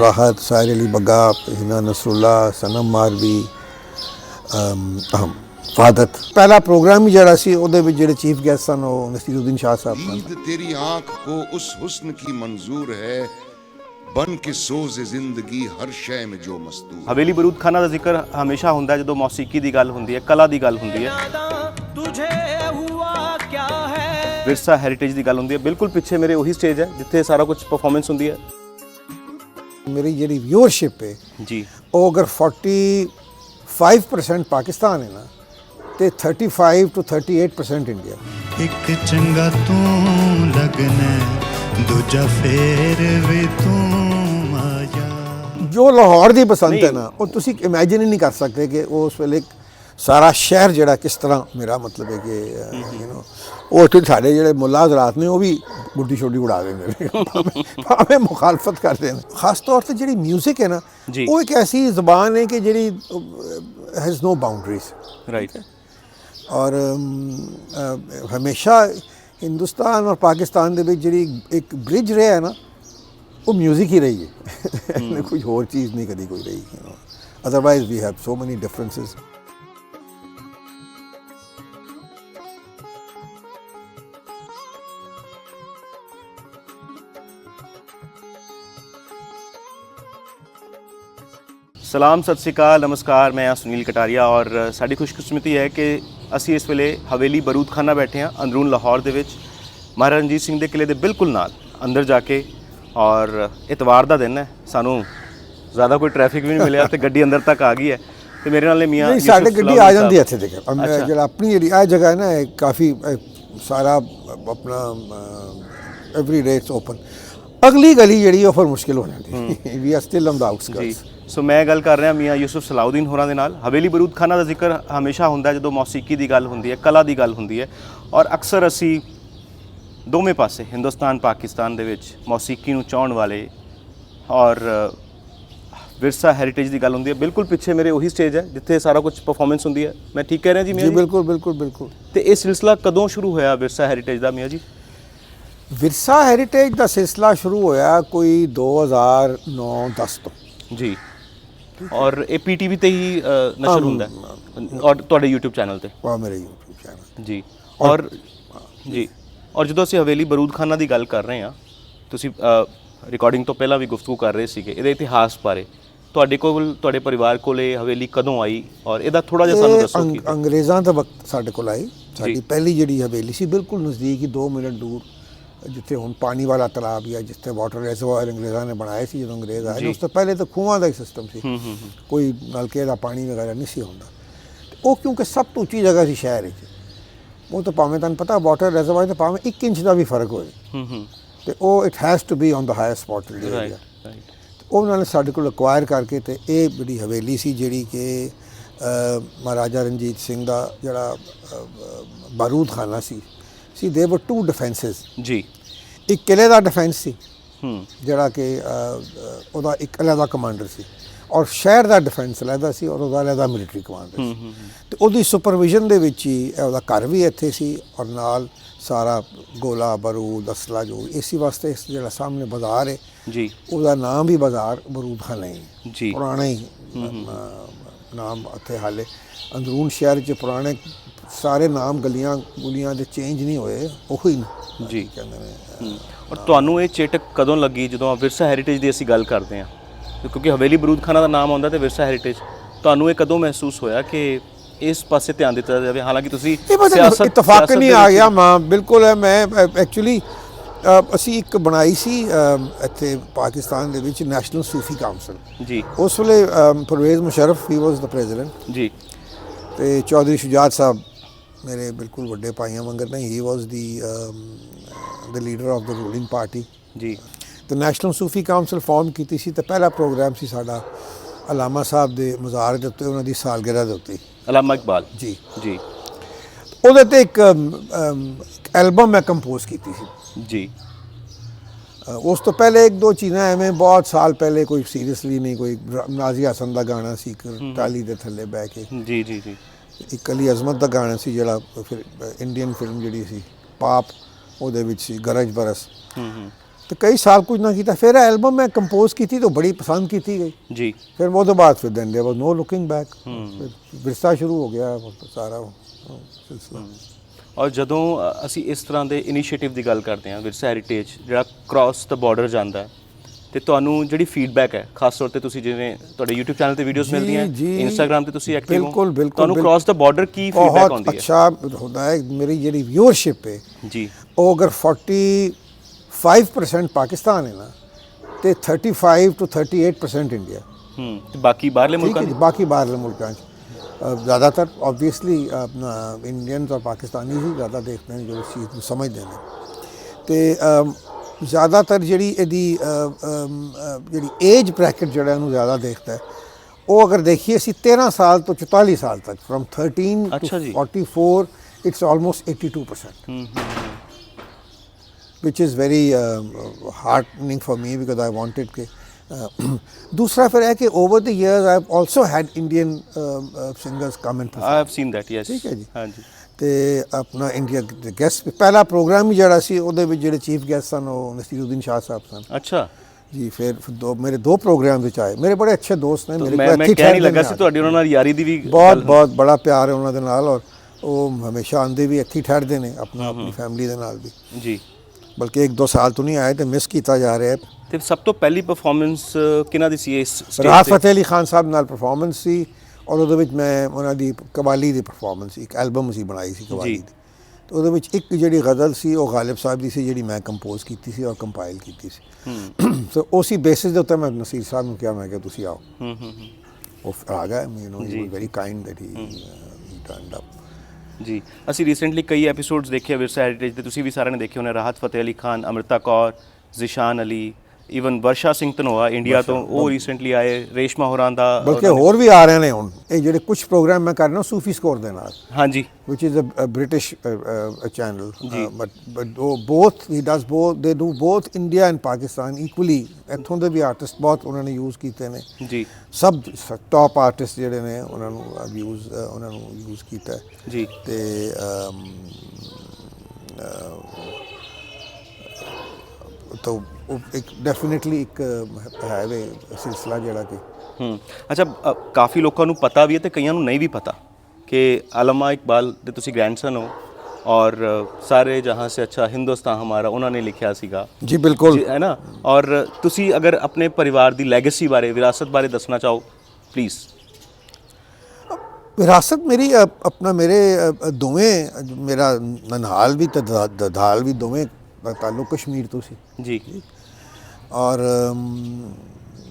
राहत शायर अली बग्गा हिना नसरुल्ला सनम मारवी ਅਹਮ ਫਾਦਤ ਪਹਿਲਾ ਪ੍ਰੋਗਰਾਮ ਹੀ ਜਿਹੜਾ ਸੀ ਉਹਦੇ ਵਿੱਚ ਜਿਹੜੇ ਚੀਫ ਗੈਸਟ ਸਨ ਉਹ ਨਸੀਰੁਦੀਨ ਸ਼ਾਹ ਸਾਹਿਬ ਸਨ ਈਦ ਤੇਰੀ ਆਂਖ ਕੋ ਉਸ ਹੁਸਨ ਕੀ ਮਨਜ਼ੂਰ ਹੈ ਬਨ ਕੇ ਸੋਜ਼ ਜ਼ਿੰਦਗੀ ਹਰ ਸ਼ੈ ਮੇ ਜੋ ਮਸਤੂਰ ਹਵੇਲੀ ਬਰੂਦ ਖਾਨਾ ਦਾ ਜ਼ਿਕਰ ਹਮੇਸ਼ਾ ਹੁੰਦਾ ਜਦੋਂ ਮੌਸੀਕੀ ਦੀ ਗੱਲ ਹੁੰਦੀ ਹੈ ਕਲਾ ਦੀ ਗੱਲ ਹੁੰਦੀ ਹੈ ਤੁਝੇ ਵਿਰਸਾ ਹੈਰੀਟੇਜ ਦੀ ਗੱਲ ਹੁੰਦੀ ਹੈ। ਬਿਲਕੁਲ ਪਿੱਛੇ ਮੇਰੇ ਉਹੀ ਸਟੇਜ ਹੈ ਜਿੱਥੇ ਸਾਰਾ ਕੁਝ ਪਰਫਾਰਮੈਂਸ ਹੁੰਦੀ ਹੈ। ਮੇਰੀ ਜਿਹੜੀ ਵਿਊਅਰਸ਼ਿਪ ਹੈ ਜੀ। ਉਹ ਅਗਰ 45% ਪਾਕਿਸਤਾਨ ਹੈ ਨਾ ਤੇ 35 to 38% ਇੰਡੀਆ ਇੱਕ ਚੰਗਾ ਤੂੰ ਲੱਗਣਾ ਦੂਜਾ ਫੇਰ ਵੀ ਤੂੰ ਆਇਆ ਜੋ ਲਾਹੌਰ ਦੀ ਬਸੰਤ ਹੈ ਨਾ ਉਹ ਤੁਸੀਂ ਇਮੇਜਿਨ ਹੀ ਨਹੀਂ ਕਰ ਸਕਦੇ ਕਿ ਉਸ ਵੇਲੇ ਸਾਰਾ ਸ਼ਹਿਰ ਜਿਹੜਾ ਕਿਸ ਤਰ੍ਹਾਂ ਮੇਰਾ ਮਤਲਬ ਹੈ ਕਿ ਯੂ نو ਉਹ ਇੱਥੇ ਸਾਡੇ ਜਿਹੜੇ ਮੁੱਲਾ ਹਜ਼ਰਤ ਨੇ ਉਹ ਵੀ ਗੁੱਡੀ ਛੋਟੀ ਉਡਾ ਦਿੰਦੇ ਨੇ। ਭਾਵੇਂ ਮੁਖਾਲਫਤ ਕਰਦੇ ਨੇ। ਖਾਸ ਤੌਰ ਤੇ ਜਿਹੜੀ 뮤직 ਹੈ ਨਾ ਉਹ ਇੱਕ ਐਸੀ ਜ਼ਬਾਨ ਹੈ ਕਿ ਜਿਹੜੀ ਹੈਜ਼ ਨੋ ਬਾਉਂਡਰੀਜ਼ ਰਾਈਟ ਔਰ ਹਮੇਸ਼ਾ ਹਿੰਦੁਸਤਾਨ ਔਰ ਪਾਕਿਸਤਾਨ ਦੇ ਵਿੱਚ ਜਿਹੜੀ ਇੱਕ ਬ੍ਰਿਜ ਰਿਹਾ ਹੈ ਨਾ ਉਹ 뮤직 ਹੀ ਰਹੀ ਹੈ। ਕੋਈ ਹੋਰ ਚੀਜ਼ ਨਹੀਂ ਕਦੀ ਕੋਈ ਰਹੀ otherwise we have so many differences ਸਲਾਮ ਸਤਿ ਸ਼੍ਰੀ ਅਕਾਲ ਨਮਸਕਾਰ ਮੈਂ ਹਾਂ ਸੁਨੀਲ ਕਟਾਰੀਆ ਔਰ ਸਾਡੀ ਖੁਸ਼ਕਿਸਮਤੀ ਹੈ ਕਿ ਅਸੀਂ ਇਸ ਵੇਲੇ ਹਵੇਲੀ ਬਰੂਦ ਖਾਨਾ ਬੈਠੇ ਹਾਂ ਅੰਦਰੂਨ ਲਾਹੌਰ ਦੇ ਵਿੱਚ। ਮਹਾਰਾਜਾ ਰਣਜੀਤ ਸਿੰਘ ਦੇ ਕਿਲੇ ਦੇ ਬਿਲਕੁਲ ਨਾਲ ਅੰਦਰ ਜਾ ਕੇ। ਔਰ ਇਤਵਾਰ ਦਾ ਦਿਨ ਹੈ ਸਾਨੂੰ ਜ਼ਿਆਦਾ ਕੋਈ ਟ੍ਰੈਫਿਕ ਵੀ ਨਹੀਂ ਮਿਲਿਆ ਤੇ ਗੱਡੀ ਅੰਦਰ ਤੱਕ ਆ ਗਈ ਹੈ। ਤੇ ਮੇਰੇ ਨਾਲ ਮੀਆਂ ਨਹੀਂ ਸਾਡੇ ਗੱਡੀ ਆ ਜਾਂਦੀ ਹੈ। ਇੱਥੇ ਦੇਖ। ਜਿਹੜਾ ਆਪਣੀ ਜਿਹੜੀ ਇਹ ਜਗ੍ਹਾ ਹੈ ਨਾ ਇਹ ਕਾਫੀ ਸਾਰਾ ਆਪਣਾ ਐਵਰੀ ਡੇ ਇਟਸ ਓਪਨ ਅਗਲੀ ਗਲੀ ਜਿਹੜੀ ਉਹ ਫਿਰ ਮੁਸ਼ਕਿਲ ਹੋ ਜਾਂਦੀ we are still on the outskirts so ਮੈਂ ਗੱਲ ਕਰ ਰਿਹਾ ਮੀਆਂ ਯੂਸਫ ਸਲਾਉਦੀਨ ਹੋਰਾਂ ਦੇ ਨਾਲ। ਹਵੇਲੀ ਬਰੂਦ ਖਾਨਾ ਦਾ ਜ਼ਿਕਰ ਹਮੇਸ਼ਾ ਹੁੰਦਾ ਜਦੋਂ ਮੌਸੀਕੀ ਦੀ ਗੱਲ ਹੁੰਦੀ ਹੈ ਕਲਾ ਦੀ ਗੱਲ ਹੁੰਦੀ ਹੈ। ਔਰ ਅਕਸਰ ਅਸੀਂ ਦੋਵੇਂ ਪਾਸੇ ਹਿੰਦੁਸਤਾਨ ਪਾਕਿਸਤਾਨ ਦੇ ਵਿੱਚ ਮੌਸੀਕੀ ਨੂੰ ਚਾਹਣ ਵਾਲੇ ਔਰ ਵਿਰਸਾ ਹੈਰੀਟੇਜ ਦੀ ਗੱਲ ਹੁੰਦੀ ਹੈ। ਬਿਲਕੁਲ ਪਿੱਛੇ ਮੇਰੇ ਉਹੀ ਸਟੇਜ ਹੈ ਜਿੱਥੇ ਸਾਰਾ ਕੁਝ ਪਰਫਾਰਮੈਂਸ ਹੁੰਦੀ ਹੈ। ਮੈਂ ਠੀਕ ਕਹਿ ਰਿਹਾ ਜੀ ਮੀਆਂ ਜੀ ਜੀ? ਬਿਲਕੁਲ ਬਿਲਕੁਲ ਬਿਲਕੁਲ। ਤੇ ਇਹ ਸਿਲਸਿਲਾ ਕਦੋਂ ਸ਼ੁਰੂ ਹੋਇਆ ਵਿਰਸਾ ਹੈਰੀਟੇਜ ਦਾ ਮੀਆਂ ਜੀ? ਵਿਰਸਾ ਹੈਰੀਟੇਜ ਦਾ ਸਿਲਸਿਲਾ ਸ਼ੁਰੂ ਹੋਇਆ ਕੋਈ 2009-10 ਤੋਂ। ਜੀ। ਔਰ ਇਹ ਪੀਟੀਵੀ ਤੇ ਹੀ ਅ, ਨਸ਼ਰ ਹੁੰਦਾ ਹੈ। ਔਰ ਤੁਹਾਡੇ YouTube ਚੈਨਲ ਤੇ? ਉਹ ਮੇਰੇ YouTube ਚੈਨਲ ਜੀ। ਔਰ ਜੀ। ਔਰ ਜਦੋਂ ਅਸੀਂ ਹਵੇਲੀ ਬਰੂਦ ਖਾਨਾ ਦੀ ਗੱਲ ਕਰ ਰਹੇ ਹਾਂ ਤੁਸੀਂ ਰਿਕਾਰਡਿੰਗ ਤੋਂ ਪਹਿਲਾਂ ਵੀ ਗੁਫ਼ਤਗੂ ਕਰ ਰਹੇ ਸੀਗੇ ਇਹਦੇ ਇਤਿਹਾਸ ਬਾਰੇ। ਤੁਹਾਡੇ ਕੋਲ ਤੁਹਾਡੇ ਪਰਿਵਾਰ ਕੋਲ ਇਹ ਹਵੇਲੀ ਕਦੋਂ ਆਈ? ਔਰ ਇਹਦਾ ਥੋੜਾ ਜਿਹਾ ਸਾਨੂੰ ਇਹ ਦੱਸੋ ਅੰਗ- ਕਿ ਅੰਗਰੇਜ਼ਾਂ ਦਾ ਵਕਤ ਸਾਡੇ ਕੋਲ ਆਈ। ਸਾਡੀ। ਪਹਿਲੀ ਜਿਹੜੀ ਹਵੇਲੀ ਸੀ ਬਿਲਕੁਲ ਨਜ਼ਦੀਕ ਹੀ 2 ਮਿੰਟ ਦੂਰ। ਜਿੱਥੇ ਹੁਣ ਪਾਣੀ ਵਾਲਾ ਤਲਾਬ ਜਾਂ ਜਿੱਥੇ ਵਾਟਰ ਰਿਜ਼ਰਵਾਇਰ ਅੰਗਰੇਜ਼ਾਂ ਨੇ ਬਣਾਏ ਸੀ ਜਦੋਂ ਅੰਗਰੇਜ਼ ਆਏ ਉਸ ਤੋਂ ਪਹਿਲੇ ਤਾਂ ਖੂਹਾਂ ਦਾ ਹੀ ਸਿਸਟਮ ਸੀ। ਕੋਈ ਨਲਕੇ ਦਾ ਪਾਣੀ ਵਗੈਰਾ ਨਹੀਂ ਸੀ ਹੁੰਦਾ। ਉਹ ਕਿਉਂਕਿ ਸਭ ਤੋਂ ਉੱਚੀ ਜਗ੍ਹਾ ਸੀ ਸ਼ਹਿਰ ਵਿੱਚ। ਉਹ ਤਾਂ ਭਾਵੇਂ ਤੁਹਾਨੂੰ ਪਤਾ ਵਾਟਰ ਰਿਜ਼ਰਵਾਇਰ ਤਾਂ ਭਾਵੇਂ 1 ਇੰਚ ਦਾ ਵੀ ਫ਼ਰਕ ਹੋਏ। ਹੂੰ ਹੂੰ। ਤੇ ਉਹ it has to be on the highest spot in right right ਉਹਨਾਂ ਨੇ ਸਾਡੇ ਕੋਲ ਅਕਵਾਇਰ ਕਰਕੇ ਤੇ ਇਹ ਜਿਹੜੀ ਹਵੇਲੀ ਸੀ ਜਿਹੜੀ ਕਿ ਮਹਾਰਾਜਾ ਰਣਜੀਤ ਸਿੰਘ ਦਾ ਜਿਹੜਾ ਬਾਰੂਦ ਖਾਨਾ ਸੀ। ਸੀ ਦੇ ਵਰ ਟੂ ਡਿਫੈਂਸਸ ਜੀ ਇੱਕ ਕਿਲੇ ਦਾ ਡਿਫੈਂਸ ਸੀ ਹੂੰ ਜਿਹੜਾ ਕਿ ਉਹਦਾ ਇੱਕ ਅਲੱਗਾ ਕਮਾਂਡਰ ਸੀ ਔਰ ਸ਼ਹਿਰ ਦਾ ਡਿਫੈਂਸ ਅਲੱਗਾ ਸੀ ਔਰ ਉਹਦਾ ਅਲੱਗਾ ਮਿਲਟਰੀ ਕਮਾਂਡਰ ਸੀ ਤੇ ਉਹਦੀ ਸੁਪਰਵਿਜ਼ਨ ਦੇ ਵਿੱਚ ਹੀ ਉਹਦਾ ਘਰ ਵੀ ਇੱਥੇ ਸੀ ਔਰ ਨਾਲ ਸਾਰਾ ਗੋਲਾ ਬਾਰੂਦ ਅਸਲਾ ਜੋ ਇਸੇ ਵਾਸਤੇ ਇਸ ਜਿਹੜਾ ਸਾਹਮਣੇ ਬਾਜ਼ਾਰ ਹੈ ਜੀ ਉਹਦਾ ਨਾਮ ਵੀ ਬਾਜ਼ਾਰ ਬਰੂਦ ਖਾਨਾ ਹੀ। ਜੀ। ਪੁਰਾਣਾ ਹੀ ਨਾਮ ਉੱਥੇ ਹਾਲੇ ਅੰਦਰੂਨ ਸ਼ਹਿਰ 'ਚ ਪੁਰਾਣੇ ਸਾਰੇ ਨਾਮ ਗਲੀਆਂ ਗੁਲੀਆਂ ਦੇ ਚੇਂਜ ਨਹੀਂ ਹੋਏ ਉਹੀ ਨੇ। ਜੀ। ਕਹਿੰਦੇ ਨੇ। ਔਰ ਤੁਹਾਨੂੰ ਇਹ ਚੇਟਕ ਕਦੋਂ ਲੱਗੀ ਜਦੋਂ ਵਿਰਸਾ ਹੈਰੀਟੇਜ ਦੀ ਅਸੀਂ ਗੱਲ ਕਰਦੇ ਹਾਂ? ਕਿਉਂਕਿ ਹਵੇਲੀ ਬਰੂਦ ਖਾਨਾ ਦਾ ਨਾਮ ਆਉਂਦਾ ਤੇ ਵਿਰਸਾ ਹੈਰੀਟੇਜ ਤੁਹਾਨੂੰ ਇਹ ਕਦੋਂ ਮਹਿਸੂਸ ਹੋਇਆ ਕਿ ਇਸ ਪਾਸੇ ਧਿਆਨ ਦਿੱਤਾ ਜਾਵੇ? ਹਾਲਾਂਕਿ ਤੁਸੀਂ ਸਿਆਸਤ- ਇਤਫਾਕ ਨਹੀਂ ਆ ਗਿਆ ਮਾਂ। ਬਿਲਕੁਲ ਮੈਂ ਐਕਚੁਅਲੀ ਅਸੀਂ ਇੱਕ ਬਣਾਈ ਸੀ ਇੱਥੇ ਪਾਕਿਸਤਾਨ ਦੇ ਵਿੱਚ ਨੈਸ਼ਨਲ ਸੂਫੀ ਕਾਉਂਸਲ ਜੀ। ਉਸ ਵੇਲੇ ਪਰਵੇਜ਼ ਮੁਸ਼ਰਫ ਹੀ ਵਾਸ ਦਾ ਪ੍ਰੈਜ਼ੀਡੈਂਟ ਜੀ। ਤੇ ਚੌਧਰੀ ਸ਼ੁਜਾਤ ਸਾਹਿਬ ਮੇਰੇ ਬਿਲਕੁਲ ਵੱਡੇ ਭਾਈਆਂ ਵਾਂਗਰ ਨਹੀਂ he was the the leader of the ruling party ਜੀ। ਤੇ ਨੈਸ਼ਨਲ ਸੂਫੀ ਕਾਉਂਸਲ ਫਾਰਮ ਕੀਤੀ ਸੀ ਤੇ ਪਹਿਲਾ ਪ੍ਰੋਗਰਾਮ ਸੀ ਸਾਡਾ ਅਲਾਮਾ ਸਾਹਿਬ ਦੇ ਮਜ਼ਾਰ ਦੇ ਉੱਤੇ ਉਹਨਾਂ ਦੀ ਸਾਲਗਿਰਹ ਦੇ ਉੱਤੇ। ਅਲਾਮਾ ਇਕਬਾਲ। ਜੀ। ਜੀ। ਉਹਦੇ ਤੇ ਇੱਕ ਐਲਬਮ ਮੈਂ ਕੰਪੋਜ਼ ਕੀਤੀ ਸੀ। ਜੀ। ਉਸ ਤੋਂ ਪਹਿਲੇ ਇੱਕ ਦੋ ਚੀਜ਼ਾਂ ਐਵੇਂ ਬਹੁਤ ਸਾਲ ਪਹਿਲੇ ਕੋਈ ਸੀਰੀਅਸਲੀ ਨਹੀਂ ਕੋਈ ਨਾਜ਼ੀ ਹਸਨ ਦਾ ਗਾਣਾ ਸੀ ਟਾਲੀ ਦੇ ਥੱਲੇ ਬਹਿ ਕੇ। ਜੀ ਜੀ ਜੀ। ਇੱਕ ਅਲੀ ਅਜ਼ਮਤ ਦਾ ਗਾਣਾ ਸੀ ਜਿਹੜਾ ਫਿਰ ਇੰਡੀਅਨ ਫਿਲਮ ਜਿਹੜੀ ਸੀ ਪਾਪ ਉਹਦੇ ਵਿੱਚ ਸੀ ਗਰਜ ਬਰਸ। ਹੂੰ ਹੂੰ। ਤੇ ਕਈ ਸਾਲ ਕੁਝ ਨਾ ਕੀਤਾ ਫਿਰ ਐਲਬਮ ਮੈਂ ਕੰਪੋਜ਼ ਕੀਤੀ ਤਾਂ ਬੜੀ ਪਸੰਦ ਕੀਤੀ ਗਈ। ਜੀ। ਫਿਰ ਉਹਦੇ ਬਾਅਦ ਫਿਰ ਦੈਨ ਦੇਰ ਵਾਸ ਨੋ ਲੁਕਿੰਗ ਬੈਕ ਵਿਰਸਾ ਸ਼ੁਰੂ ਹੋ ਗਿਆ ਸਾਰਾ ਉਹ ਸਿਲਸਿਲਾ। ਔਰ ਜਦੋਂ ਅਸੀਂ ਇਸ ਤਰ੍ਹਾਂ ਦੇ ਇਨੀਸ਼ੀਏਟਿਵ ਦੀ ਗੱਲ ਕਰਦੇ ਹਾਂ ਵਿਰਸਾ ਹੈਰੀਟੇਜ ਜਿਹੜਾ ਕ੍ਰਾਸ ਦ ਬਾਰਡਰ ਜਾਂਦਾ ਹੈ ਤੇ ਤੁਹਾਨੂੰ ਜਿਹੜੀ ਫੀਡਬੈਕ ਹੈ ਖਾਸ ਤੌਰ ਤੇ ਤੁਸੀਂ ਜਿਵੇਂ ਤੁਹਾਡੇ YouTube ਚੈਨਲ ਤੇ ਵੀਡੀਓਜ਼ ਮਿਲਦੀਆਂ। Instagram ਤੇ ਤੁਸੀਂ ਐਕਟਿਵ ਹੋ ਬਿਲਕੁਲ, ਬਿਲਕੁਲ, ਤੁਹਾਨੂੰ। ਕ੍ਰਾਸ ਦ ਬਾਰਡਰ ਕੀ ਫੀਡਬੈਕ ਬਹੁਤ ਆਉਂਦੀ ਹੈ? ਅੱਛਾ ਹੁੰਦਾ ਹੈ ਮੇਰੀ ਜਿਹੜੀ ਵਿਊਅਰਸ਼ਿਪ ਹੈ ਜੀ। ਉਹ ਅਗਰ 45% ਪਾਕਿਸਤਾਨ ਹੈ ਨਾ ਤੇ 35 ਤੋਂ 38% ਇੰਡੀਆ ਹੂੰ ਤੇ ਬਾਕੀ ਬਾਹਰਲੇ ਮੁਲਕਾਂ ਦੀ? ਬਾਕੀ ਬਾਹਰਲੇ ਮੁਲਕਾਂ 'ਚ। ਜ਼ਿਆਦਾਤਰ ਆਬਵੀਅਸਲੀ ਆਪਣਾ ਇੰਡੀਅਨਸ ਔਰ ਪਾਕਿਸਤਾਨੀ ਹੀ ਜ਼ਿਆਦਾ ਦੇਖਦੇ ਨੇ ਜੋ ਇਸ ਚੀਜ਼ ਨੂੰ ਸਮਝਦੇ ਨੇ। ਤੇ ਅਮ, ਜ਼ਿਆਦਾਤਰ ਜਿਹੜੀ ਇਹਦੀ ਜਿਹੜੀ ਏਜ ਬ੍ਰੈਕਟ ਜਿਹੜਾ ਇਹਨੂੰ ਜ਼ਿਆਦਾ ਦੇਖਦਾ ਹੈ ਉਹ ਅਗਰ ਦੇਖੀਏ ਅਸੀਂ 13 ਸਾਲ ਤੋਂ 44 ਸਾਲ ਤੱਕ ਫਰਮ 13 ਅੱਛਾ ਜੀ। ਟੂ 44 ਇਟਸ ਆਲਮੋਸਟ 82% ਹੂੰ ਹੂੰ which is very um, heartening for me because I wanted ਕਿ uh, ਦੂਸਰਾ ਫਿਰ ਹੈ ਕਿ um, uh, ਹੈ ਜੀ। ਹਾਂਜੀ ਤੇ ਆਪਣਾ ਇੰਡੀਆ ਦੇ ਗੈਸਟ ਪਹਿਲਾ ਪ੍ਰੋਗਰਾਮ ਹੀ ਜਿਹੜਾ ਸੀ ਉਹਦੇ ਵਿੱਚ ਜਿਹੜੇ ਚੀਫ ਗੈਸਟ ਸਨ ਉਹ ਨਸੀਰੁਦੀਨ ਸ਼ਾਹ ਸਾਹਿਬ ਸਨ। ਅੱਛਾ। ਜੀ ਫਿਰ ਦੋ ਮੇਰੇ ਦੋ ਪ੍ਰੋਗਰਾਮ ਵਿੱਚ ਆਏ। ਮੇਰੇ ਬੜੇ ਅੱਛੇ ਦੋਸਤ ਨੇ ਮੇਰੇ ਕੋਲ ਅੱਛੀ ਖੈਰ ਲੱਗਾ ਸੀ ਤੁਹਾਡੀ ਉਹਨਾਂ ਨਾਲ ਯਾਰੀ ਦੀ ਵੀ ਬਹੁਤ ਬਹੁਤ ਬੜਾ ਪਿਆਰ ਹੈ ਉਹਨਾਂ ਦੇ ਨਾਲ ਔਰ ਉਹ ਹਮੇਸ਼ਾ ਆਂਦੇ ਵੀ ਇੱਥੇ ਠਹਿਰਦੇ ਨੇ ਆਪਣਾ ਆਪਣੀ ਫੈਮਿਲੀ ਦੇ ਨਾਲ ਵੀ। ਜੀ। ਬਲਕਿ ਇੱਕ ਦੋ ਸਾਲ ਤੋਂ ਨਹੀਂ ਆਏ ਤੇ ਮਿਸ ਕੀਤਾ ਜਾ ਰਿਹਾ ਤੇ ਸਭ ਤੋਂ ਪਹਿਲੀ ਪਰਫਾਰਮੈਂਸ ਕਿਹਨਾਂ ਦੀ ਸੀ ਇਸ ਸਟੇਜ ਤੇ? ਰਾਫਤ ਅਲੀ ਖਾਨ ਸਾਹਿਬ ਨਾਲ ਪਰਫਾਰਮੈਂਸ ਸੀ। ਔਰ ਉਹਦੇ ਵਿੱਚ ਮੈਂ ਉਹਨਾਂ ਦੀ ਕਵਾਲੀ ਦੀ ਪਰਫਾਰਮੈਂਸ ਇੱਕ ਐਲਬਮ ਸੀ ਬਣਾਈ ਸੀ ਕਵਾਲੀ। ਦੀ। ਤੇ ਉਹਦੇ ਵਿੱਚ ਇੱਕ ਜਿਹੜੀ ਗਜ਼ਲ ਸੀ ਉਹ ਗਾਲਿਬ ਸਾਹਿਬ ਦੀ ਸੀ ਜਿਹੜੀ ਮੈਂ ਕੰਪੋਜ਼ ਕੀਤੀ ਸੀ ਔਰ ਕੰਪਾਈਲ ਕੀਤੀ ਸੀ। ਸੋ ਉਸੇ ਬੇਸਿਸ ਦੇ ਉੱਤੇ ਮੈਂ ਨਸੀਰ ਸਾਹਿਬ ਨੂੰ ਕਿਹਾ ਮੈਂ ਕਿ ਤੁਸੀਂ ਆਓ। ਹੂੰ ਹੂੰ ਉਹ ਆ ਗਿਆ you know. He very kind that he. Turned up ਜੀ ਅਸੀਂ ਰੀਸੈਂਟਲੀ ਕਈ ਐਪੀਸੋਡਸ ਦੇਖੇ ਵਿਰਸਾ ਹੈਰੀਟੇਜ ਦੇ ਤੁਸੀਂ ਵੀ ਸਾਰਿਆਂ ਨੇ ਦੇਖੇ ਹੋਣੇ ਰਾਹਤ ਫਤਿਹ ਅਲੀ ਖਾਨ ਅਮ੍ਰਿਤਾ ਕੌਰ ਜ਼ਿਸ਼ਾਨ ਅਲੀ ਈਵਨ ਵਰਸ਼ਾ ਸਿੰਘ ਧਨੋਆ ਇੰਡੀਆ ਤੋਂ ਉਹ ਰੀਸੈਂਟਲੀ ਆਏ ਰੇਸ਼ਮਾ ਹੋਰਾਂ ਦਾ ਬਲਕਿ ਹੋਰ ਵੀ ਆ ਰਹੇ ਨੇ ਹੁਣ ਇਹ ਜਿਹੜੇ ਕੁਝ ਪ੍ਰੋਗਰਾਮ ਮੈਂ ਕਰ ਰਿਹਾ ਸੂਫੀ ਸਕੋਰ ਦੇ ਨਾਲ ਹਾਂਜੀ which is a, a British uh, uh, channel. Uh, but but oh, both he does both. They do both India and Pakistan equally. ਇੱਥੋਂ ਦੇ ਵੀ ਆਰਟਿਸਟ ਬਹੁਤ ਉਹਨਾਂ ਨੇ ਯੂਜ਼ ਕੀਤੇ ਨੇ ਜੀ ਸਭ ਟੌਪ ਆਰਟਿਸਟ ਜਿਹੜੇ ਨੇ ਉਹਨਾਂ ਨੂੰ ਯੂਜ਼ ਉਹਨਾਂ ਨੂੰ ਯੂਜ਼ ਕੀਤਾ। ਜੀ ਤੇ ਤਾਂ ਉਹ ਇੱਕ ਡੈਫੀਨਿਟਲੀ ਇੱਕ ਹੈ ਵੇ ਸਿਲਸਿਲਾ ਜਿਹੜਾ ਕਿ। ਹੂੰ। ਅੱਛਾ ਅ, ਕਾਫੀ ਲੋਕਾਂ ਨੂੰ ਪਤਾ ਵੀ ਹੈ ਤੇ ਕਈਆਂ ਨੂੰ ਨਹੀਂ ਵੀ ਪਤਾ ਕਿ ਅਲਮਾ ਇਕਬਾਲ ਦੇ ਤੁਸੀਂ ਗ੍ਰੈਂਡਸਨ ਹੋ ਔਰ ਅ, ਸਾਰੇ ਜਹਾਂ ਸੇ ਅੱਛਾ ਹਿੰਦੁਸਤਾਨ ਹਮਾਰਾ ਉਹਨਾਂ ਨੇ ਲਿਖਿਆ ਸੀਗਾ। ਜੀ ਬਿਲਕੁਲ। ਜੀ, ਹੈ ਨਾ? ਔਰ ਤੁਸੀਂ ਅਗਰ ਆਪਣੇ ਪਰਿਵਾਰ ਦੀ ਲੈਗੇਸੀ ਬਾਰੇ ਵਿਰਾਸਤ ਬਾਰੇ ਦੱਸਣਾ ਚਾਹੋ ਪਲੀਜ਼ ਵਿਰਾਸਤ ਮੇਰੀ ਅ, ਆਪਣਾ ਮੇਰੇ ਅ, ਅ, ਦੋਵੇਂ ਅ, ਮੇਰਾ ਨਨਹਾਲ ਵੀ ਤੇ ਦਦਾਲ ਵੀ ਦੋਵੇਂ ਦਾ ਤਾਲੁਕ ਕਸ਼ਮੀਰ ਤੋਂ ਸੀ ਜੀ ਔਰ ਅਮ,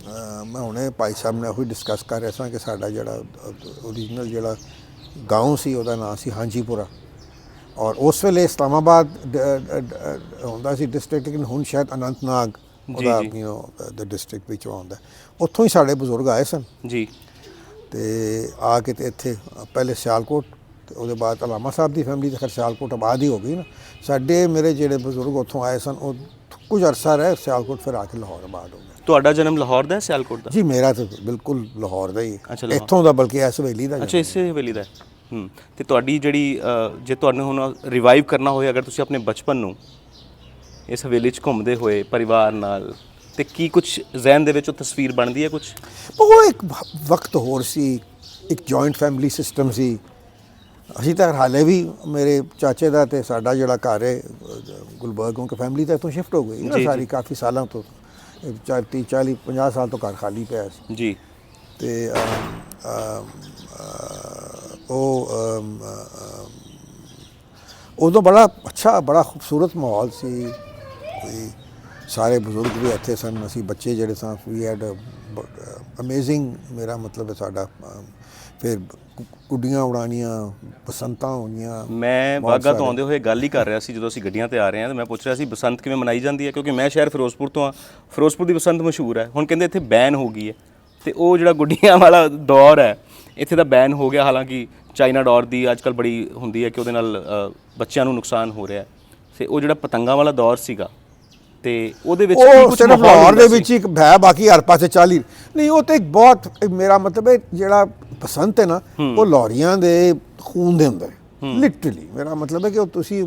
ਅ, ਮੈਂ ਹੁਣੇ ਭਾਈ ਸਾਹਿਬ ਨਾਲ ਉਹੀ ਡਿਸਕਸ ਕਰ ਰਿਹਾ ਸਾਂ ਕਿ ਸਾਡਾ ਜਿਹੜਾ ਓਰੀਜਨਲ ਜਿਹੜਾ گاؤں ਸੀ ਉਹਦਾ ਨਾਮ ਸੀ ਹਾਂਜੀਪੁਰਾ ਔਰ ਉਸ ਵੇਲੇ ਇਸਲਾਮਾਬਾਦ ਡ- ਡ- ਡ- ਹੁੰਦਾ ਸੀ ਡਿਸਟ੍ਰਿਕਟ ਲੇਕਿਨ ਹੁਣ ਸ਼ਾਇਦ ਅਨੰਤਨਾਗ ਉਹਦਾ ਜੀ। ਯੂ نو ਦ ਡਿਸਟ੍ਰਿਕਟ ਵਿੱਚ ਆਉਂਦਾ ਉੱਥੋਂ ਹੀ ਸਾਡੇ ਬਜ਼ੁਰਗ ਆਏ ਸਨ ਜੀ ਤੇ ਆ ਕੇ ਤੇ ਇੱਥੇ ਪਹਿਲੇ ਸਿਆਲਕੋਟ ਤੇ ਉਹਦੇ ਬਾਅਦ ਅਲਾਮਾ ਸਾਹਿਬ ਦੀ ਫੈਮਿਲੀ ਤੇ ਸਿਆਲਕੋਟ ਆਬਾਦ ਹੀ ਹੋ ਗਈ ਨਾ। ਸਾਡੇ ਮੇਰੇ ਜਿਹੜੇ ਬਜ਼ੁਰਗ ਉੱਥੋਂ ਆਏ ਸਨ ਉਹ ਕੁਝ ਅਰਸਾ ਰਹੇ ਸਿਆਲਕੋਟ ਫਿਰ ਆ ਕੇ ਲਾਹੌਰ ਆਬਾਦ ਹੋ ਗਏ। ਤੁਹਾਡਾ ਜਨਮ ਲਾਹੌਰ ਦਾ ਹੈ ਸਿਆਲਕੋਟ ਦਾ? ਜੀ ਮੇਰਾ ਤਾਂ ਬਿਲਕੁਲ ਲਾਹੌਰ ਦਾ ਹੀ। ਇੱਥੋਂ ਦਾ ਬਲਕਿ ਇਸ ਹਵੇਲੀ ਦਾ ਅੱਛਾ ਇਸੇ ਹਵੇਲੀ ਦਾ ਹੈ। ਤੇ ਤੁਹਾਡੀ ਜਿਹੜੀ ਜੇ ਤੁਹਾਨੂੰ ਹੁਣ ਰਿਵਾਈਵ ਕਰਨਾ ਹੋਏ ਅਗਰ ਤੁਸੀਂ ਆਪਣੇ ਬਚਪਨ ਨੂੰ ਇਸ ਹਵੇਲੀ 'ਚ ਘੁੰਮਦੇ ਹੋਏ ਪਰਿਵਾਰ ਨਾਲ ਤੇ ਕੀ ਕੁਝ ਜ਼ਿਹਨ ਦੇ ਵਿੱਚ ਉਹ ਤਸਵੀਰ ਬਣਦੀ ਹੈ ਕੁਝ ਉਹ ਇੱਕ ਵਕਤ ਹੋਰ ਸੀ ਇੱਕ ਜੁਆਇੰਟ ਫੈਮਿਲੀ ਸਿਸਟਮ ਸੀ। ਅਸੀਂ ਤਾਂ ਹਾਲੇ ਵੀ ਮੇਰੇ ਚਾਚੇ ਦਾ ਤੇ ਸਾਡਾ ਜਿਹੜਾ ਘਰ ਹੈ ਗੁਲਬਰਗੋਂ ਕੇ ਫੈਮਿਲੀ ਤਾਂ ਇੱਥੋਂ ਸ਼ਿਫਟ ਹੋ ਗਈ ਨਾ। ਸਾਰੀ ਕਾਫੀ ਸਾਲਾਂ ਤੋਂ। 40 40 50 ਸਾਲ ਤੋਂ ਘਰ ਖਾਲੀ ਪਿਆ ਸੀ। ਜੀ। ਤੇ ਉਹ ਉਦੋਂ ਬੜਾ ਅੱਛਾ ਬੜਾ ਖੂਬਸੂਰਤ ਮਾਹੌਲ ਸੀ। ਕੋਈ ਸਾਰੇ ਬਜ਼ੁਰਗ ਵੀ ਇੱਥੇ ਸਨ। ਅਸੀਂ ਬੱਚੇ ਜਿਹੜੇ ਸਾਂ ਵੀ ਹੈਡ ਅਮੇਜ਼ਿੰਗ ਮੇਰਾ ਮਤਲਬ ਹੈ ਸਾਡਾ ਫਿਰ ਗੁੱਡੀਆਂ ਉਡਾਣੀਆਂ ਬਸੰਤਾਂ ਹੋਣੀਆਂ ਮੈਂ ਬਾਗਾ ਤੋਂ। ਆਉਂਦੇ ਹੋਏ ਗੱਲ ਹੀ ਕਰ ਰਿਹਾ ਸੀ ਜਦੋਂ ਅਸੀਂ ਗੱਡੀਆਂ ਤੇ ਆ ਰਹੇ ਹਾਂ ਤੇ ਮੈਂ ਪੁੱਛ ਰਿਹਾ ਸੀ ਬਸੰਤ ਕਿਵੇਂ ਮਨਾਈ ਜਾਂਦੀ ਹੈ ਕਿਉਂਕਿ ਮੈਂ ਸ਼ਹਿਰ ਫਿਰੋਜ਼ਪੁਰ ਤੋਂ ਆ ਫਿਰੋਜ਼ਪੁਰ ਦੀ ਬਸੰਤ ਮਸ਼ਹੂਰ ਹੈ। ਹੁਣ ਕਹਿੰਦੇ ਇੱਥੇ ਬੈਨ ਹੋ ਗਈ ਹੈ ਤੇ ਉਹ ਜਿਹੜਾ ਗੁੱਡੀਆਂ ਵਾਲਾ ਦੌਰ ਹੈ ਇੱਥੇ ਦਾ ਬੈਨ ਹੋ ਗਿਆ। ਹਾਲਾਂਕਿ ਚਾਈਨਾ ਡੋਰ ਦੀ ਅੱਜਕੱਲ ਬੜੀ ਹੁੰਦੀ ਹੈ ਕਿ ਉਹਦੇ ਨਾਲ ਬੱਚਿਆਂ ਨੂੰ ਨੁਕਸਾਨ ਹੋ ਰਿਹਾ ਹੈ। ਤੇ ਉਹ ਜਿਹੜਾ ਪਤੰਗਾਂ ਵਾਲਾ ਦੌਰ ਸੀਗਾ ਤੇ ਉਹਦੇ ਵਿੱਚ ਕੀ ਸਿਰਫ ਮਾਹੌਲ ਦੇ? ਵਿੱਚ ਇੱਕ ਹੈ ਬਾਕੀ ਹਰ ਪਾਸੇ 40 ਨਹੀਂ ਉਹ ਤੇ ਇੱਕ ਬਹੁਤ ਮੇਰਾ ਮਤਲਬ ਹੈ ਜਿਹੜਾ ਪਸੰਦ ਹੈ ਨਾ ਉਹ ਲਾਹੌਰੀਆਂ ਦੇ ਖੂਨ ਦੇ ਅੰਦਰ ਲਿਟਰਲੀ ਮੇਰਾ ਮਤਲਬ ਹੈ ਕਿ ਤੁਸੀਂ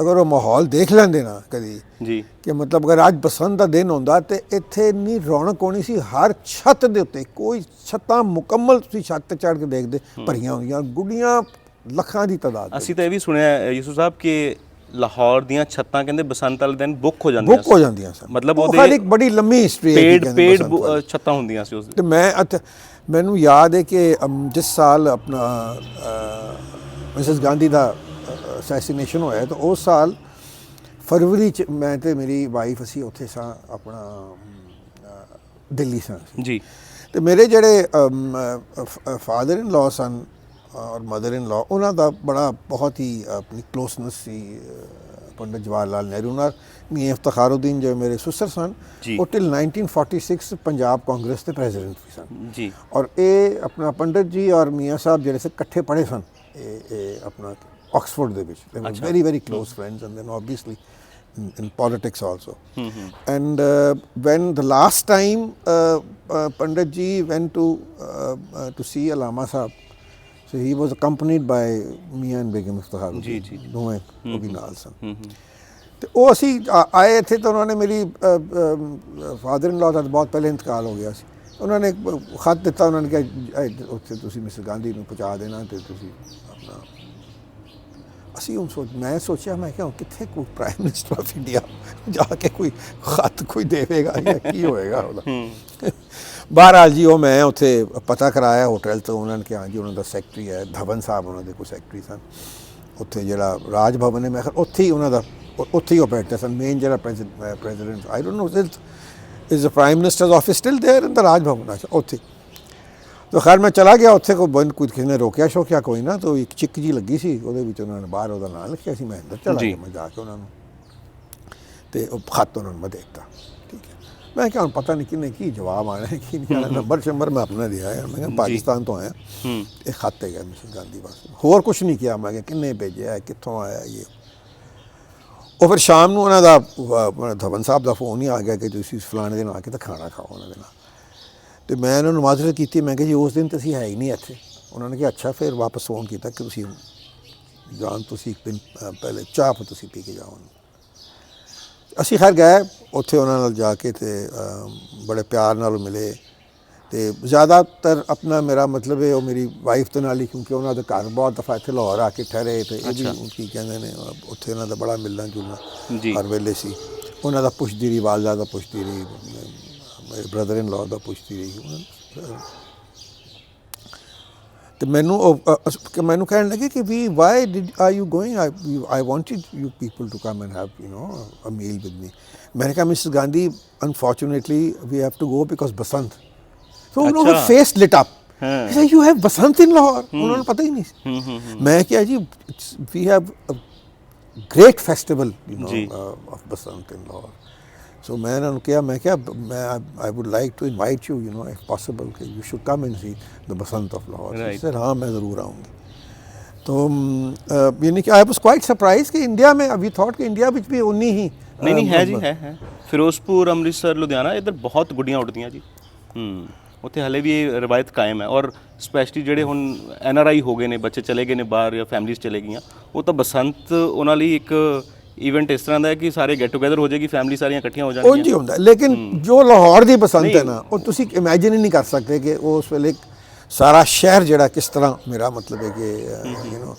ਅਗਰ ਉਹ ਮਾਹੌਲ ਦੇਖ ਲੈਂਦੇ ਨਾ ਕਦੀ ਜੀ। ਕਿ ਮਤਲਬ ਅਗਰ ਅੱਜ ਬਸੰਤ ਦਾ ਦਿਨ ਹੁੰਦਾ ਤੇ ਇੱਥੇ ਇੰਨੀ ਰੌਣਕ ਹੋਣੀ ਸੀ ਹਰ ਛੱਤ ਦੇ ਉੱਤੇ ਕੋਈ ਛੱਤਾਂ ਮੁਕੰਮਲ ਤੁਸੀਂ ਛੱਤ ਤੇ ਚੜ੍ਹ ਕੇ ਦੇਖਦੇ ਭਰੀਆਂ ਹੁੰਦੀਆਂ ਗੁੱਡੀਆਂ ਲੱਖਾਂ ਦੀ ਤਾਦਾਦ। ਅਸੀਂ ਤਾਂ ਇਹ ਵੀ ਸੁਣਿਆ ਹੈ, ਯੂਸੁਫ ਸਾਹਿਬ ਕਿ ਲਾਹੌਰ ਦੀਆਂ ਛੱਤਾਂ ਕਹਿੰਦੇ ਬਸੰਤ ਵਾਲੇ ਦਿਨ ਬੁੱਕ ਹੋ ਜਾਂਦੀਆਂ ਬੁੱਕ ਹੋ ਜਾਂਦੀਆਂ ਸਨ। ਮਤਲਬ ਉਹ ਉਹਦੇ ਇੱਕ ਬੜੀ ਲੰਮੀ ਹਿਸਟਰੀ ਹੈ ਪੇਡ ਪੇਡ ਛੱਤਾਂ ਹੁੰਦੀਆਂ ਸੀ ਉਸ ਤੇ ਮੈਂ ਮੈਨੂੰ ਯਾਦ ਹੈ ਕਿ ਜਿਸ ਸਾਲ ਆਪਣਾ ਮਿਸਿਸ ਗਾਂਧੀ ਦਾ ਅਸੈਸੀਨੇਸ਼ਨ ਹੋਇਆ ਤਾਂ ਉਸ ਸਾਲ ਫਰਵਰੀ ਚ ਮੈਂ ਤੇ ਮੇਰੀ ਵਾਈਫ ਅਸੀਂ ਉੱਥੇ ਸਾਂ ਆਪਣਾ ਦਿੱਲੀ ਸਾਂ ਜੀ। ਤੇ ਮੇਰੇ ਜਿਹੜੇ ਫਾਦਰ ਇਨ ਲਾਅ ਸਨ ਔਰ ਮਦਰ ਇਨ ਲਾਅ ਉਹਨਾਂ ਦਾ ਬੜਾ ਬਹੁਤ ਹੀ ਆਪਣੀ ਕਲੋਸਨੈਸ ਸੀ ਪੰਡਿਤ ਜਵਾਹਰ ਲਾਲ ਨਹਿਰੂ ਨਾਲ। ਮੀਆਂ ਇਫਤਖਾਰਉਦੀਨ ਜੋ ਮੇਰੇ ਸੁਸਰ ਸਨ। ਉਹ ਟਿਲ 1946 ਪੰਜਾਬ ਕਾਂਗਰਸ ਦੇ ਪ੍ਰੈਜ਼ੀਡੈਂਟ ਵੀ ਸਨ। ਜੀ। ਔਰ ਇਹ ਆਪਣਾ ਪੰਡਿਤ ਜੀ ਔਰ ਮੀਆਂ ਸਾਹਿਬ ਜਿਹੜੇ ਸੇ ਇਕੱਠੇ ਪੜ੍ਹੇ ਸਨ। ਇਹ ਇਹ ਆਪਣਾ ਆਕਸਫੋਰਡ ਦੇ ਵਿੱਚ। They very very close friends and then obviously in, politics also. And uh, when the last time uh, uh, Pandit ji went to uh, uh, to see Alama Sahab, so he was accompanied by me and Begum Iftikhar. ਜੀ, ਜੀ। ਦੋਵੇਂ ਉਹ ਵੀ ਨਾਲ ਸਨ ਤੇ ਉਹ ਅਸੀਂ ਆ- ਆਏ ਇੱਥੇ ਤਾਂ ਉਹਨਾਂ ਨੇ ਮੇਰੀ ਫਾਦਰ ਇਨ ਲਾਅ ਦਾ ਤਾਂ ਬਹੁਤ ਪਹਿਲੇ ਇੰਤਕਾਲ ਹੋ ਗਿਆ ਸੀ ਉਹਨਾਂ ਨੇ ਇੱਕ ਖਤ ਦਿੱਤਾ ਉਹਨਾਂ ਨੇ ਕਿਹਾ ਇਹ ਉੱਥੇ ਤੁਸੀਂ ਮਿਸ ਗਾਂਧੀ ਨੂੰ ਪਹੁੰਚਾ ਦੇਣਾ ਤੇ ਤੁਸੀਂ ਆਪਣਾ ਅਸੀਂ ਹੁਣ ਸੋਚ ਮੈਂ ਸੋਚਿਆ ਮੈਂ ਕਿਹਾ ਕਿੱਥੇ ਕੋਈ ਪ੍ਰਾਈਮ ਮਿਨਿਸਟਰ ਆਫ ਇੰਡੀਆ ਜਾ ਕੇ ਕੋਈ ਖਤ ਕੋਈ ਦੇਵੇਗਾ ਜਾਂ ਕੀ ਹੋਏਗਾ ਉਹਦਾ ਬਹਰਾਲ ਜੀ ਉਹ ਮੈਂ ਉੱਥੇ ਪਤਾ ਕਰਾਇਆ ਹੋਟਲ ਤੋਂ ਉਹਨਾਂ ਨੇ ਕਿਹਾ ਹਾਂ ਜੀ ਉਹਨਾਂ ਦਾ ਸੈਕਟਰੀ ਹੈ ਧਵਨ ਸਾਹਿਬ ਉਹਨਾਂ ਦੇ ਕੋਈ ਸੈਕਟਰੀ ਸਨ ਉੱਥੇ ਜਿਹੜਾ ਰਾਜ ਭਵਨ ਹੈ ਮੈਂ ਕਿਹਾ ਉੱਥੇ ਹੀ ਉਹਨਾਂ ਦਾ ਉ- ਉੱਥੇ ਹੀ ਉਹ ਬੈਠਦੇ ਸਨ ਮੇਨ ਜਿਹੜਾ president I don't know is the prime minister's office still there in the Raj Bhavan ਅੱਛਾ ਉੱਥੇ ਤਾਂ ਖੈਰ ਮੈਂ ਚਲਾ ਗਿਆ ਉੱਥੇ ਕੋਈ ਬੰਦ ਕੋਈ ਕਿਸੇ ਨੇ ਰੋਕਿਆ ਸ਼ੋਕਿਆ ਕੋਈ ਨਾ ਤਾਂ ਇੱਕ ਚਿੱਕ ਜੀ ਲੱਗੀ ਸੀ ਉਹਦੇ ਵਿੱਚ ਉਹਨਾਂ ਨੇ ਬਾਹਰ ਉਹਦਾ ਨਾਂ ਲਿਖਿਆ ਸੀ ਮੈਂ ਅੰਦਰ ਚਲਾ ਜੀ। ਗਿਆ ਮੈਂ ਜਾ ਕੇ ਉਹਨਾਂ ਨੂੰ ਤੇ ਉਹ ਖਤ ਉਹਨਾਂ ਨੂੰ ਮੈਂ ਦੇ ਦਿੱਤਾ ਠੀਕ ਹੈ ਮੈਂ ਕਿਹਾ ਹੁਣ ਪਤਾ ਨਹੀਂ ਕਿੰਨੇ ਕੀ ਜਵਾਬ ਆਣਾ ਹੈ ਕੀ ਨਹੀਂ ਆਣਾ। ਨੰਬਰ ਸ਼ੰਬਰ ਮੈਂ ਆਪਣਾ ਦਿਆ ਹੈ ਮੈਂ ਕਿਹਾ ਪਾਕਿਸਤਾਨ ਤੋਂ ਆਇਆ। ਇਹ ਖਤ ਹੈ ਮਿਸਟਰ ਗਾਂਧੀ ਵਾਸਤੇ ਹੋਰ ਕੁਝ ਨਹੀਂ ਕਿਹਾ ਮੈਂ ਕਿਹਾ ਕਿੰਨੇ ਭੇਜਿਆ ਕਿੱਥੋਂ ਆਇਆ ਇਹ। ਉਹ ਫਿਰ ਸ਼ਾਮ ਨੂੰ ਉਹਨਾਂ ਦਾ ਧਵਨ ਸਾਹਿਬ ਦਾ ਫੋਨ ਹੀ ਆ ਗਿਆ ਕਿ ਤੁਸੀਂ ਫਲਾਣੇ ਦਿਨ ਆ ਕੇ ਤਾਂ ਖਾਣਾ ਖਾਓ ਉਹਨਾਂ ਦੇ ਨਾਲ। ਤੇ ਮੈਂ ਉਹਨਾਂ ਨੂੰ ਮਾਜ਼ਰਤ ਕੀਤੀ ਮੈਂ ਕਿਹਾ ਜੀ ਉਸ ਦਿਨ ਤਾਂ ਅਸੀਂ ਹੈ ਹੀ ਨਹੀਂ ਇੱਥੇ। ਉਹਨਾਂ ਨੇ ਕਿਹਾ ਅੱਛਾ ਫਿਰ ਵਾਪਸ ਫੋਨ ਕੀਤਾ ਕਿ ਤੁਸੀਂ ਜਾਨ ਤੁਸੀਂ ਇੱਕ ਦਿਨ ਪਹਿਲੇ ਚਾਹ ਤੁਸੀਂ ਪੀ ਕੇ ਜਾਓ ਅਸੀਂ ਖੈਰ ਗਏ ਉੱਥੇ ਉਹਨਾਂ ਨਾਲ ਜਾ ਕੇ ਤੇ ਬੜੇ ਪਿਆਰ ਨਾਲ ਮਿਲੇ ਤੇ ਜ਼ਿਆਦਾਤਰ ਆਪਣਾ ਮੇਰਾ ਮਤਲਬ ਹੈ ਉਹ ਮੇਰੀ ਵਾਈਫ ਦੇ ਨਾਲ ਹੀ ਕਿਉਂਕਿ ਉਹਨਾਂ ਦਾ ਘਰ ਬਹੁਤ ਦਫਾ ਇੱਥੇ ਲਾਹੌਰ ਆ ਕੇ ਠਹਿਰੇ ਤੇ ਇਹ ਵੀ ਕੀ ਕਹਿੰਦੇ ਨੇ ਉੱਥੇ ਉਹਨਾਂ ਦਾ ਬੜਾ ਮਿਲਣਾ ਜੁਲਣਾ। ਹਰ ਵੇਲੇ ਸੀ ਉਹਨਾਂ ਦਾ ਪੁੱਛਦੀ ਰਹੀ ਵਾਲਦਾ ਦਾ ਪੁੱਛਦੀ ਰਹੀ ਮੇਰੇ ਬ੍ਰਦਰ ਇਨ ਲਾਅ ਦਾ ਪੁੱਛਦੀ ਰਹੀ ਉਹਨਾਂ- ਤੇ ਮੈਨੂੰ ਉਹ ਅ, ਅਸ- ਕਿ ਮੈਨੂੰ ਕਹਿਣ ਲੱਗੇ ਕਿ ਵੀ why did are you going I I wanted you people to come and have you no a meal with me मैंने कहा Mrs Gandhi unfortunately we have to go because Basant so उन्होंने अच्छा। फेस लिट अप हाँ। You have Basant in Lahore उन्होंने पता ही नहीं मैं क्या जी we have great festival you know ji. Of Basant in Lahore सो मैं उन्होंने किया मैं क्या मैं I would like to invite you you know if possible कि you should come and see the Basant of Lahore Right. Sir हाँ मैं ज़रूर आऊँगी तो अम, अ, यानी कि आई वाज क्वाइट सरप्राइज कि इंडिया में अभी थॉट कि इंडिया ਵਿੱਚ ਵੀ ਉਨੀ ਹੀ ਨਹੀਂ ਨਹੀਂ ਅ, ਹੈ ਜੀ ਹੈ ਹੈ ਫਿਰੋਜ਼ਪੁਰ ਅੰਮ੍ਰਿਤਸਰ ਲੁਧਿਆਣਾ ਇੱਧਰ ਬਹੁਤ ਗੁੱਡੀਆਂ ਉੱਡਦੀਆਂ ਜੀ ਹੂੰ ਉੱਥੇ ਹਲੇ ਵੀ ਇਹ ਰਵਾਇਤ ਕਾਇਮ ਹੈ ਔਰ ਸਪੈਸ਼ਲੀ ਜਿਹੜੇ ਹੁਣ ਐਨ ਆਰ ਆਈ ਹੋ ਗਏ ਨੇ ਬੱਚੇ ਚਲੇ ਗਏ ਨੇ ਬਾਹਰ ਜਾਂ ਫੈਮਿਲੀਜ਼ ਚਲੇ ਗਈਆਂ ਉਹ ਤਾਂ ਬਸੰਤ ਉਹਨਾਂ ਲਈ ਇੱਕ ਇਵੈਂਟ ਇਸ ਤਰ੍ਹਾਂ ਦਾ ਹੈ ਕਿ ਸਾਰੇ ਗੈਟ ਟੂਗੇਦਰ ਹੋ ਜਾਏਗੀ ਫੈਮਿਲੀ ਸਾਰੀਆਂ ਇਕੱਠੀਆਂ ਹੋ ਉਂਝ ਜਾਣਗੀਆਂ ਹੀ ਹੁੰਦਾ। ਲੇਕਿਨ ਜੋ ਲਾਹੌਰ ਦੀ ਬਸੰਤ ਹੈ ਨਾ ਉਹ ਤੁਸੀਂ ਇਮੇਜਿਨ ਹੀ ਨਹੀਂ ਕਰ ਸਕਦੇ ਕਿ ਉਸ ਵੇਲੇ ਸਾਰਾ ਸ਼ਹਿਰ ਜਿਹੜਾ ਕਿਸ ਤਰ੍ਹਾਂ ਮੇਰਾ ਮਤਲਬ ਹੈ ਕਿ ਯੂ نو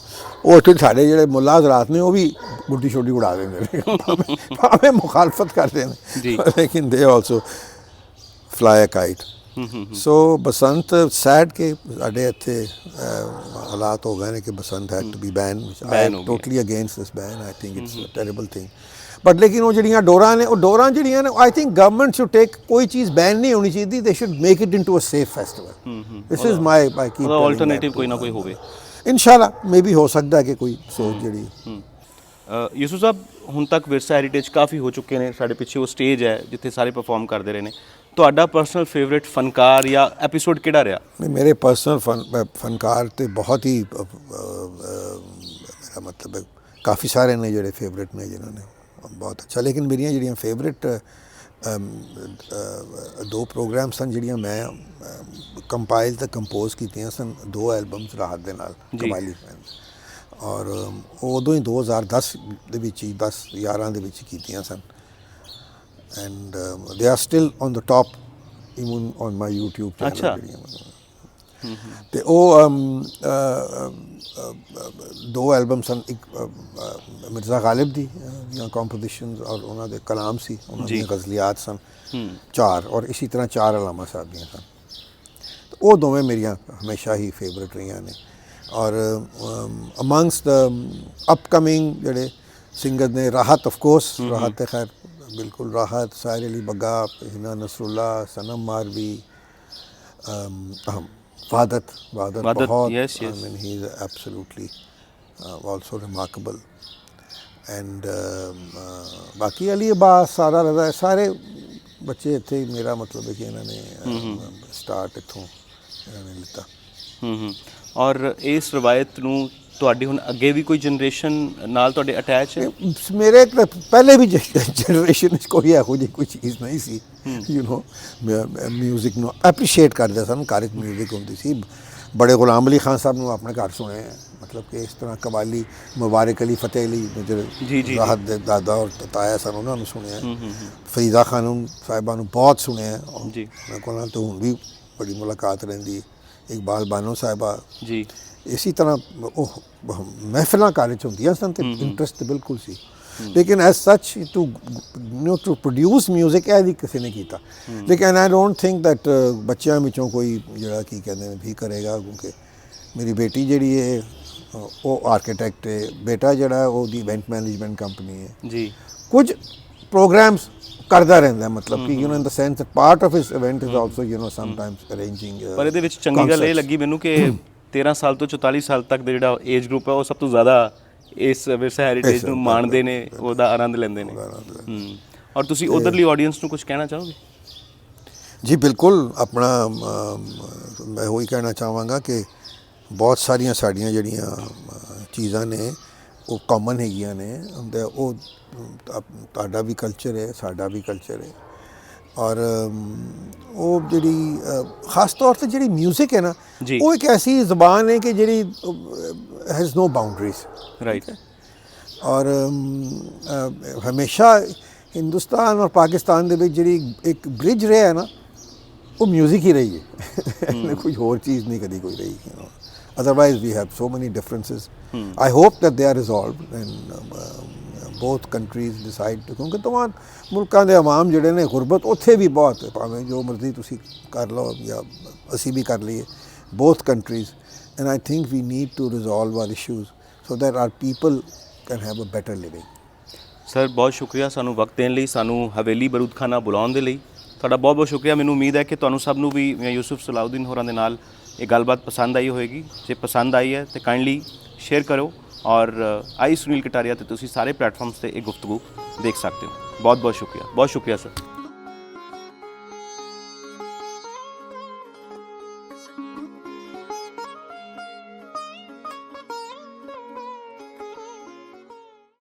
ਉਹ ਉੱਥੇ ਸਾਡੇ ਜਿਹੜੇ ਮੁੱਲਾ ਹਜ਼ਰਾਤ ਨੇ ਉਹ ਵੀ ਗੁੱਡੀ ਛੋਟੀ ਉਡਾ ਦਿੰਦੇ ਨੇ। ਭਾਵੇਂ- ਮੁਖਾਲਫਤ ਕਰਦੇ ਨੇ ਜੀ। ਲੇਕਿਨ they also fly kite so Basant said ਕੇ ਸਾਡੇ ਇੱਥੇ ਹਾਲਾਤ ਹੋ ਗਏ ਨੇ ਕਿ Basant had to be ban I. Totally against this ban I think it's a terrible thing but ਲੇਕਿਨ ਉਹ ਜਿਹੜੀਆਂ ਡੋਰਾਂ ਨੇ ਉਹ ਡੋਰਾਂ ਜਿਹੜੀਆਂ ਨੇ I think government should take ਕੋਈ ਚੀਜ਼ ਬੈਨ ਨਹੀਂ ਹੋਣੀ ਚਾਹੀਦੀ they should make it into a safe festival this is my my ਕੀ ਉਹਦਾ ਆਲਟਰਨੇਟਿਵ ਕੋਈ ਨਾ ਕੋਈ ਹੋਵੇ। ਇਨਸ਼ਾਅੱਲਾ ਮੇਬੀ ਹੋ ਸਕਦਾ ਹੈ ਕਿ ਕੋਈ ਸੋਚ ਜਿਹੜੀ ਅ, ਯੂਸੁਫ ਸਾਹਿਬ ਹੁਣ ਤੱਕ ਵਿਰਸਾ ਹੈਰੀਟੇਜ ਕਾਫੀ ਹੋ ਚੁੱਕੇ ਨੇ ਸਾਡੇ ਪਿੱਛੇ ਉਹ ਸਟੇਜ ਹੈ ਜਿੱਥੇ ਸਾਰੇ ਪਰਫਾਰਮ ਕਰਦੇ ਰਹੇ ਨੇ। ਤੁਹਾਡਾ ਪਰਸਨਲ ਫੇਵਰਿਟ ਫਨਕਾਰ ਜਾਂ ਐਪੀਸੋਡ ਕਿਹੜਾ ਰਿਹਾ? ਨਹੀਂ ਮੇਰੇ ਪਰਸਨਲ ਫਨਕਾਰ ਤੇ ਬਹੁਤ ਹੀ ਮੇਰਾ ਮਤਲਬ ਕਾਫੀ ਸਾਰੇ ਨੇ ਜਿਹੜੇ ਫੇਵਰਿਟ ਨੇ ਜਿਨ੍ਹਾਂ ਨੇ ਬਹੁਤ ਅੱਛਾ। ਲੇਕਿਨ ਮੇਰੀਆਂ ਜਿਹੜੀਆਂ ਫੇਵਰਿਟ ਦੋ ਪ੍ਰੋਗਰਾਮ ਸਨ ਜਿਹੜੀਆਂ ਮੈਂ ਕੰਪਾਈਲ ਤੇ ਕੰਪੋਜ਼ ਕੀਤੀਆਂ ਸਨ। ਦੋ ਐਲਬਮਸ ਰਾਹਤ ਦੇ ਨਾਲ ਜੀ। ਕਵਾਲੀ ਔਰ ਉਦੋਂ ਹੀ 2010 ਦੇ ਵਿੱਚ ਹੀ 10 11 ਦੇ ਵਿੱਚ ਕੀਤੀਆਂ ਸਨ। And they are still on the top even on my YouTube channel ਅੱਛਾ। ਤੇ ਉਹ ਦੋ ਐਲਬਮ ਸਨ ਇੱਕ ਮਿਰਜ਼ਾ ਗਾਲਿਬ ਦੀ ਦੀਆਂ ਕੰਪੋਜੀਸ਼ਨਸ ਔਰ ਉਹਨਾਂ ਦੇ ਕਲਾਮ ਸੀ ਉਹਨਾਂ। ਦੀਆਂ ਗਜ਼ਲੀਆਤ ਸਨ ਚਾਰ ਔਰ ਇਸੇ ਤਰ੍ਹਾਂ ਚਾਰ ਅਲਾਮਾ ਸਾਹਿਬ ਦੀਆਂ ਸਨ ਉਹ ਦੋਵੇਂ ਮੇਰੀਆਂ ਹਮੇਸ਼ਾ ਹੀ ਫੇਵਰਿਟ ਰਹੀਆਂ ਨੇ ਔਰ ਅਮੰਗਸ ਦ ਅਪਕਮਿੰਗ ਜਿਹੜੇ ਸਿੰਗਰ ਨੇ ਰਾਹਤ ਆਫ ਕੋਰਸ ਰਾਹਤ ਤੇ ਖੈਰ ਬਿਲਕੁਲ ਰਾਹਤ ਸਾਇਰ ਅਲੀ ਬੱਗਾ ਹਿਨਾ ਨਸਰੁੱਲਾ Sanam Marvi um, um, Vadat, Vadat, Vadat, बहुत, yes, I yes. mean, he is absolutely uh, also remarkable. And um, uh, ਬਾਕੀ ਅਲੀ ਅਬਾਸ ਸਾਰਾ ਰਜ਼ਾ ਸਾਰੇ ਬੱਚੇ ਇੱਥੇ ਹੀ ਮੇਰਾ ਮਤਲਬ ਹੈ ਕਿ ਇਹਨਾਂ ਨੇ ਸਟਾਰਟ ਇੱਥੋਂ ਇਹਨਾਂ ਨੇ ਲਿੱਤਾ ਹੂੰ ਹੂੰ ਔਰ ਇਸ ਰਵਾਇਤ ਨੂੰ ਤੁਹਾਡੀ ਹੁਣ ਅੱਗੇ ਵੀ ਕੋਈ ਜਨਰੇਸ਼ਨ ਨਾਲ ਤੁਹਾਡੇ ਅਟੈਚ ਹੈ? ਮੇਰੇ ਤਾਂ ਪਹਿਲੇ ਵੀ ਜਨਰੇਸ਼ਨ ਵਿੱਚ ਕੋਈ ਇਹੋ ਜਿਹੀ ਕੋਈ ਚੀਜ਼ ਨਹੀਂ ਸੀ ਯੂ نو ਮਿਊਜ਼ਿਕ ਨੂੰ ਐਪਰੀਸ਼ੀਏਟ ਕਰਦੇ ਸਨ ਕਾਰਿਕ ਮਿਊਜ਼ਿਕ ਹੁੰਦੀ ਸੀ। ਬੜੇ ਗੁਲਾਮ ਅਲੀ ਖਾਨ ਸਾਹਿਬ ਨੂੰ ਆਪਣੇ ਘਰ ਸੁਣੇ। ਮਤਲਬ ਕਿ ਇਸ ਤਰ੍ਹਾਂ ਕਵਾਲੀ ਮੁਬਾਰਕ ਅਲੀ ਫਤਿਹ ਅਲੀ ਜਿਹੜੇ ਜੀ। ਰਾਹਤ ਦੇ ਦਾਦਾ ਔਰ ਤਾਇਆ ਸਨ ਉਹਨਾਂ ਨੂੰ ਸੁਣਿਆ ਫਰੀਦਾ ਖਾਨਮ ਸਾਹਿਬਾਂ ਨੂੰ ਬਹੁਤ ਸੁਣਿਆ ਜੀ। ਮੈਂ ਕੋਲ ਤਾਂ ਹੁਣ ਵੀ ਬੜੀ ਮੁਲਾਕਾਤ ਰਹਿੰਦੀ ਇਕਬਾਲ ਬਾਨੋ ਸਾਹਿਬਾ ਜੀ। ਇਸੇ ਤਰ੍ਹਾਂ ਉਹ ਮਹਿਫਿਲਾਂ ਕਾਰਜ ਹੁੰਦੀਆਂ ਸਨ ਤੇ ਇੰਟਰਸਟ ਬਿਲਕੁਲ ਸੀ ਲੇਕਿਨ ਐਸ ਸੱਚ ਟੂ ਨੋ ਟੂ ਪ੍ਰੋਡਿਊਸ 뮤직 ਇਹ ਵੀ ਕਿਸੇ ਨੇ ਕੀਤਾ ਲੇਕਿਨ ਆਈ ਡੋਨਟ ਥਿੰਕ ਦੈਟ ਬੱਚਿਆਂ ਵਿੱਚੋਂ ਕੋਈ ਜਿਹੜਾ ਕੀ ਕਹਿੰਦੇ ਨੇ ਵੀ ਕਰੇਗਾ ਕਿਉਂਕਿ ਮੇਰੀ ਬੇਟੀ ਜਿਹੜੀ ਹੈ ਅ, ਉਹ ਆਰਕੀਟੈਕਟ ਹੈ ਬੇਟਾ ਜਿਹੜਾ ਹੈ ਉਹਦੀ ਇਵੈਂਟ ਮੈਨੇਜਮੈਂਟ ਕੰਪਨੀ ਹੈ ਜੀ ਕੁਝ ਪ੍ਰੋਗਰਾਮਸ ਕਰਦਾ ਰਹਿੰਦਾ ਹੈ, ਮਤਲਬ ਕਿ you know in the sense that part of his event is also you know sometimes arranging ਪਰ ਇਹਦੇ ਵਿੱਚ ਚੰਗੀ ਗੱਲ ਇਹ ਲੱਗੀ ਮੈਨੂੰ ਕਿ 13 ਸਾਲ ਤੋਂ 44 ਸਾਲ ਤੱਕ ਦੇ ਜਿਹੜਾ ਏਜ ਗਰੁੱਪ ਹੈ ਉਹ ਸਭ ਤੋਂ ਜ਼ਿਆਦਾ ਇਸ ਵਿਰਸਾ ਹੈਰੀਟੇਜ ਨੂੰ ਮਾਣਦੇ ਨੇ ਉਹਦਾ ਆਨੰਦ ਲੈਂਦੇ ਨੇ। ਹੂੰ। ਔਰ ਤੁਸੀਂ ਉਧਰਲੀ ਆਡੀਅנס ਨੂੰ ਕੁਝ ਕਹਿਣਾ ਚਾਹੋਗੇ? ਜੀ ਬਿਲਕੁਲ ਆਪਣਾ ਮੈਂ ਉਹੀ ਕਹਿਣਾ ਚਾਹਾਂਗਾ ਕਿ ਬਹੁਤ ਸਾਰੀਆਂ ਸਾਡੀਆਂ ਜਿਹੜੀਆਂ ਚੀਜ਼ਾਂ ਨੇ ਉਹ ਕਾਮਨ ਹੈਗੀਆਂ ਨੇ ਉਹ ਤੁਹਾਡਾ ਵੀ ਕਲਚਰ ਹੈ ਸਾਡਾ ਵੀ ਕਲਚਰ ਹੈ। ਔਰ ਉਹ ਜਿਹੜੀ ਖਾਸ ਤੌਰ ਤੇ ਜਿਹੜੀ 뮤직 ਹੈ ਨਾ ਉਹ ਇੱਕ ਐਸੀ ਜ਼ੁਬਾਨ ਹੈ ਕਿ ਜਿਹੜੀ ਹੈਜ਼ ਨੋ ਬਾਉਂਡਰੀਜ਼ ਰਾਈਟ ਔਰ ਅਮ, ਅ, ਹਮੇਸ਼ਾ ਹਿੰਦੁਸਤਾਨ ਔਰ ਪਾਕਿਸਤਾਨ ਦੇ ਵਿੱਚ ਜਿਹੜੀ ਇੱਕ ਬ੍ਰਿਜ ਰਿਹਾ ਹੈ ਨਾ ਉਹ 뮤직 ਹੀ ਰਹੀ ਹੈ ਕੋਈ ਹੋਰ ਚੀਜ਼ ਨਹੀਂ ਕਦੀ ਕੋਈ ਰਹੀ you know otherwise we have so many differences I hope that they are resolved and both countries decide to ਕਿਉਂਕਿ ਤਮਾਮ ਮੁਲਕਾਂ ਦੇ ਆਵਾਮ ਜਿਹੜੇ ਨੇ ਗੁਰਬਤ ਉੱਥੇ ਵੀ ਬਹੁਤ ਹੈ ਭਾਵੇਂ ਜੋ ਮਰਜ਼ੀ ਤੁਸੀਂ ਕਰ ਲਓ ਜਾਂ ਅਸੀਂ ਵੀ ਕਰ ਲਈਏ Both countries, and I think we need to resolve our issues so that our people can have a better living. Sir ਬਹੁਤ ਸ਼ੁਕਰੀਆ ਸਾਨੂੰ ਵਕਤ ਦੇਣ ਲਈ, ਸਾਨੂੰ ਹਵੇਲੀ ਬਰੂਦਖਾਨਾ ਬੁਲਾਉਣ ਦੇ ਲਈ। ਤੁਹਾਡਾ ਬਹੁਤ ਬਹੁਤ ਸ਼ੁਕਰੀਆ। ਮੈਨੂੰ ਉਮੀਦ ਹੈ ਕਿ ਤੁਹਾਨੂੰ ਸਭ ਨੂੰ ਵੀ ਮੈਂ ਯੂਸਫ ਸਲਾਉਦੀਨ ਹੋਰਾਂ ਦੇ ਨਾਲ ਇਹ ਗੱਲਬਾਤ ਪਸੰਦ ਆਈ ਹੋਵੇਗੀ। ਜੇ ਪਸੰਦ ਆਈ ਹੈ, ਤੇ ਕਾਈਂਡਲੀ ਸ਼ੇਅਰ ਕਰੋ ਔਰ ਆਈ ਸੁਨੀਲ ਕਟਾਰੀਆ ਤੇ ਤੁਸੀਂ ਸਾਰੇ ਪਲੇਟਫਾਰਮਸ ਤੇ ਇਹ ਗੁਫ਼ਤਗੂ ਦੇਖ ਸਕਦੇ ਹੋ। ਬਹੁਤ ਬਹੁਤ ਸ਼ੁਕਰੀਆ। ਬਹੁਤ ਸ਼ੁਕਰੀਆ ਸਰ